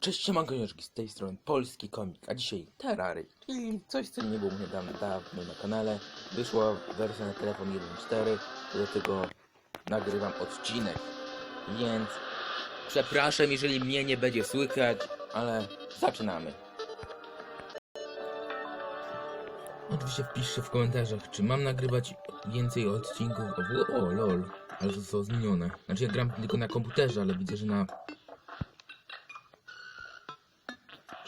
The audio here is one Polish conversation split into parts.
Cześć, siemanko, Joszki, z tej strony Polski Komik, a dzisiaj Terrary, czyli coś, co nie było niedawno dawno na kanale. Wyszła wersja na telefon 1.4, do tego nagrywam odcinek, więc przepraszam, jeżeli mnie nie będzie słychać, ale zaczynamy. Oczywiście wpiszcie w komentarzach, czy mam nagrywać więcej odcinków. O, o lol, ale to zostało zmienione. Znaczy ja gram tylko na komputerze, ale widzę, że na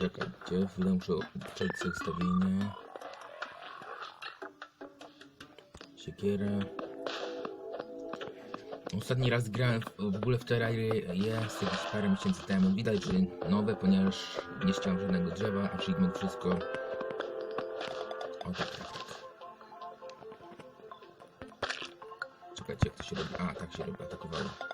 Czekajcie, chwilę muszę przejść sobie ustawienia. Siekierę. Ostatni raz grałem w, ogóle w Terrarię jest jakieś parę miesięcy temu. Widać, że nowe, ponieważ nie ściąłem żadnego drzewa, achievement, wszystko. O tak, tak, tak. Czekajcie, jak to się robi. A, tak się robi, atakowało.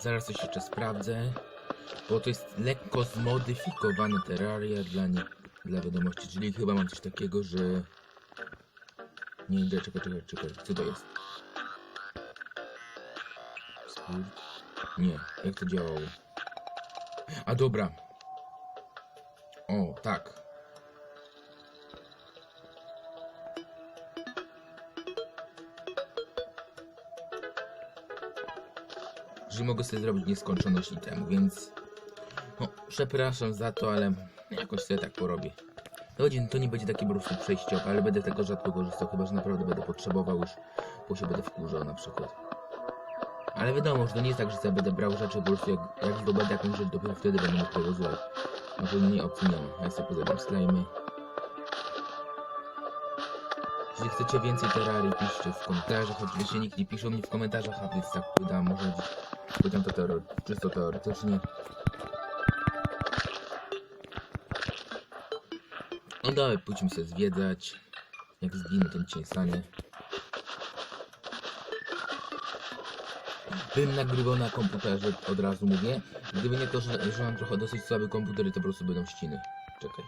Zaraz coś jeszcze sprawdzę, bo to jest lekko zmodyfikowane Terraria dla, nie, dla wiadomości, czyli chyba mam coś takiego, że... Nie idę, czekaj, czekaj, czekaj, co to jest? Nie, jak to działało? A dobra. O, tak. Że mogę sobie zrobić nieskończoność itemu, więc no, przepraszam za to, ale jakoś sobie tak porobię. To, będzie- to nie będzie takie po prostu ale będę tego rzadko korzystał, chyba że naprawdę będę potrzebował już, bo się będę wkurzał na przykład. Ale wiadomo, że to nie jest tak, że sobie będę brał rzeczy po prostu jak, jak zdobędę jakąś rzecz, dopiero wtedy będę mógł tego złapać. No to nie opcji. Ja sobie pozabieram slajmy. Jeśli chcecie więcej terrarii, piszcie w komentarzach. Oczywiście nikt nie pisze mi w komentarzach, a więc tak pytam, może pytam to teore czysto teoretycznie. No dalej, pójdźmy sobie zwiedzać. Jak zginę, to nic się nie stanie. Bym nagrywał na komputerze, od razu mówię. Gdyby nie to, że, że mam trochę dosyć słaby komputer, to po prostu będą ściny. Czekaj.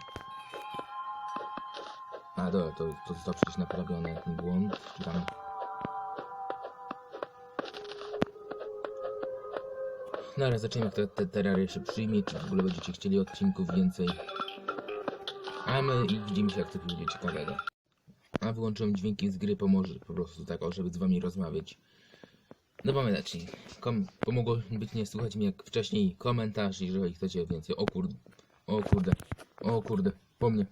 A dobra, to, to został przecież naprawiony ten błąd. Czy tam... No ale zobaczymy jak te, te terraria się przyjmie, czy w ogóle będziecie chcieli odcinków więcej. A my i widzimy się jak to będzie ciekawego. A wyłączyłem dźwięki z gry, pomoże po prostu tak, żeby z wami rozmawiać. No lecz. Kom pomogło być nie słuchać mnie jak wcześniej komentarz, jeżeli chcecie więcej. O kurde, o kurde, o kurde, po mnie.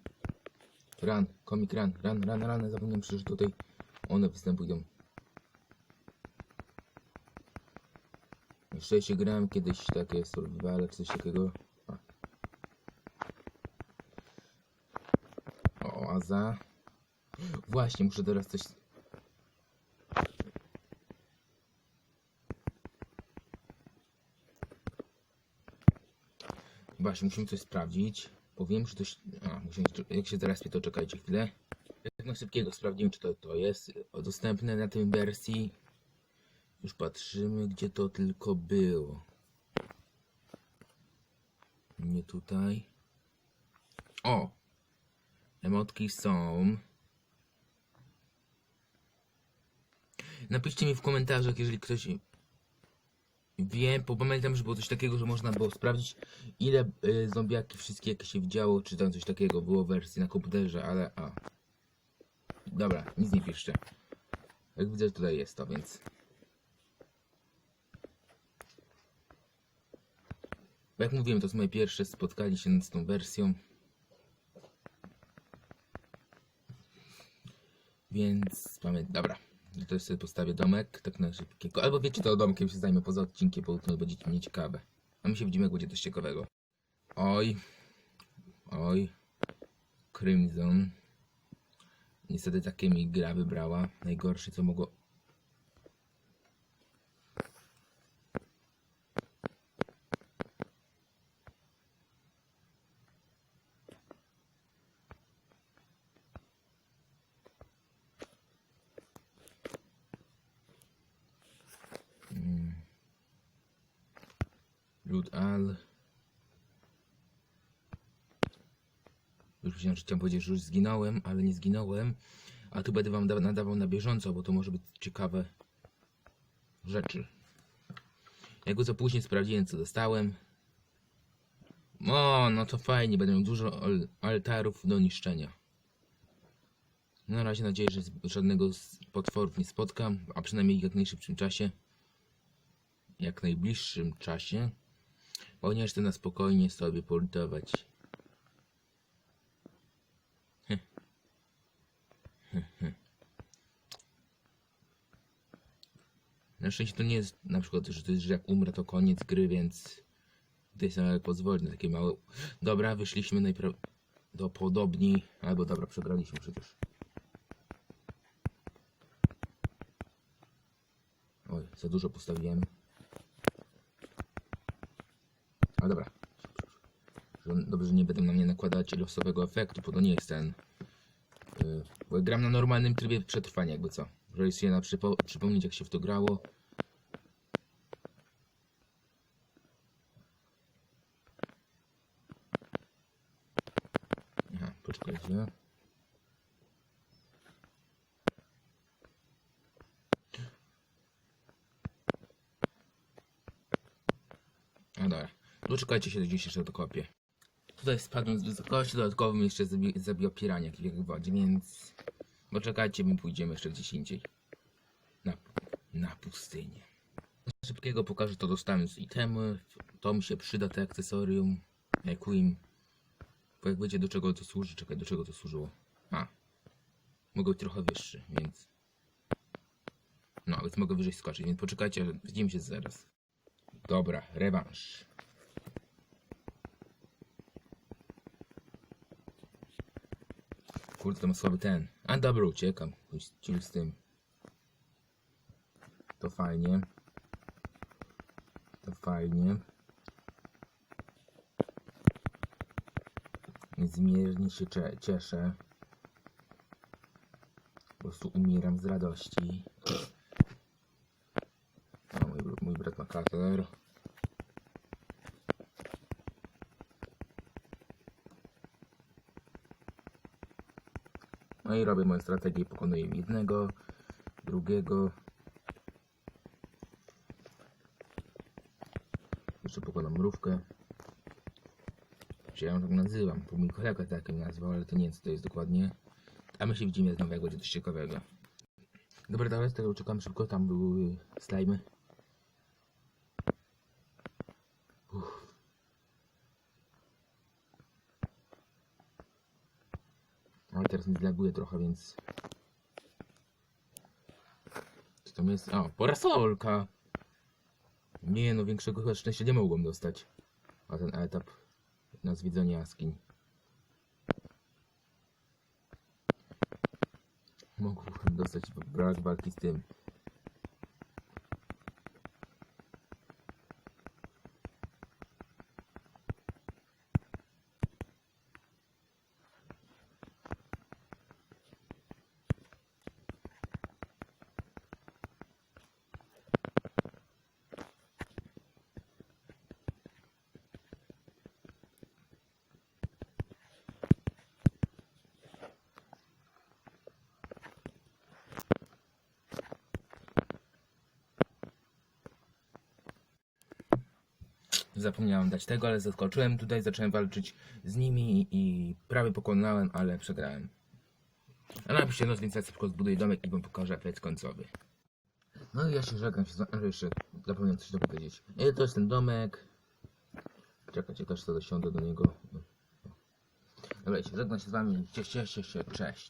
Ran, komik ran, ran, ran, ran, zapomniałem przecież tutaj one występują. Jeszcze się grałem kiedyś takie survival, czy coś takiego. O, Oaza. Właśnie, muszę teraz coś... Właśnie, musimy coś sprawdzić. Bo wiem, że coś... A, musimy... jak się zaraz to czekajcie chwilę. Na szybkiego sprawdziłem, czy to, to jest dostępne na tym wersji. Już patrzymy, gdzie to tylko było. Nie tutaj. O! Emotki są. Napiszcie mi w komentarzach, jeżeli ktoś wie, bo pamiętam, że było coś takiego, że można było sprawdzić, ile y, zombiaki wszystkie jakie się widziało, czy tam coś takiego było w wersji na komputerze, ale a. Dobra, nic nie piszcie. Jak widzę, tutaj jest to, więc. Bo Jak mówiłem, to jest moje pierwsze spotkanie się z tą wersją. Więc mamy, dobra. I to sobie postawię domek, tak na szybkiego. Albo wiecie, to domkiem się zajmę poza odcinkiem, bo to będzie mnie ciekawe. A my się widzimy, jak będzie coś ciekawego. Oj. Oj. Crimson. Niestety takie mi gra wybrała. Najgorsze, co mogło... Lud Al. Już myślałem, że chciałem powiedzieć, że już zginąłem, ale nie zginąłem. A tu będę wam da- nadawał na bieżąco, bo to może być ciekawe rzeczy. Jakby co później sprawdziłem, co dostałem. O, no to fajnie, będę miał dużo al- altarów do niszczenia. Na razie nadzieję, że żadnego z potworów nie spotkam, a przynajmniej w jak najszybszym czasie. Jak najbliższym czasie. Ponieważ chcę na spokojnie sobie heh. Na szczęście to nie jest na przykład, że to jest, że jak umrę to koniec gry, więc tutaj sobie pozwolę na takie małe... Dobra, wyszliśmy najprawdopodobniej... Albo dobra, przegraliśmy przecież. Oj, za dużo postawiłem. Dobra. Dobrze, że nie będą na mnie nakładać losowego efektu, bo to nie jest ten... Yy, bo gram na normalnym trybie przetrwania, jakby co. Żeby sobie na przypo przypomnieć, jak się w to grało. Aha, poczekajcie. No dobra. Doczekajcie się, gdzieś jeszcze dokopię. Tutaj spadłem z wysokości, dodatkowo mnie jeszcze zabi zabiło piraniak jak w wodzie, więc... Poczekajcie, my pójdziemy jeszcze gdzieś indziej. Na, na pustynię. Szybkiego pokażę, to dostałem z itemy. To mi się przyda, te akcesorium. Equim. Bo jak będzie do czego to służy, czekaj, do czego to służyło. A. Mogę być trochę wyższy, więc... No, więc mogę wyżej skoczyć, więc poczekajcie, widzimy się zaraz. Dobra, rewanż. Kurde, ma słaby ten. A dobra, uciekam. Ciul z tym. To fajnie. To fajnie. Niezmiernie się cieszę. Po prostu umieram z radości. O, mój, mój brat ma kater. No i robię moją strategię, pokonuję jednego, drugiego. Jeszcze pokonam mrówkę. Czy ja ją tak nazywam, bo mój kolega tak ją nazwał, ale to nie wiem co to jest dokładnie. A my się widzimy znowu, jak będzie coś ciekawego. Dobra, teraz tego uciekam szybko, tam były slajmy. Uff. Ale teraz mi zlaguje trochę, więc... Co tam jest? O, parasolka! Nie no, większego chyba szczęścia nie mogłem dostać. A ten etap na zwiedzanie jaskiń. Mógłbym dostać brak walki z tym. Zapomniałem dać tego, ale zaskoczyłem tutaj, zacząłem walczyć z nimi i prawie pokonałem, ale przegrałem. A napiszcie noc, więc ja tylko zbuduję domek i wam pokażę efekt końcowy. No i ja się żegnam, się, z- jeszcze zapomniałem coś to powiedzieć. E, to jest ten domek. Czekajcie, też sobie dosiądę do niego. Dobra, się żegnam się z wami. Cieście się, się, cześć.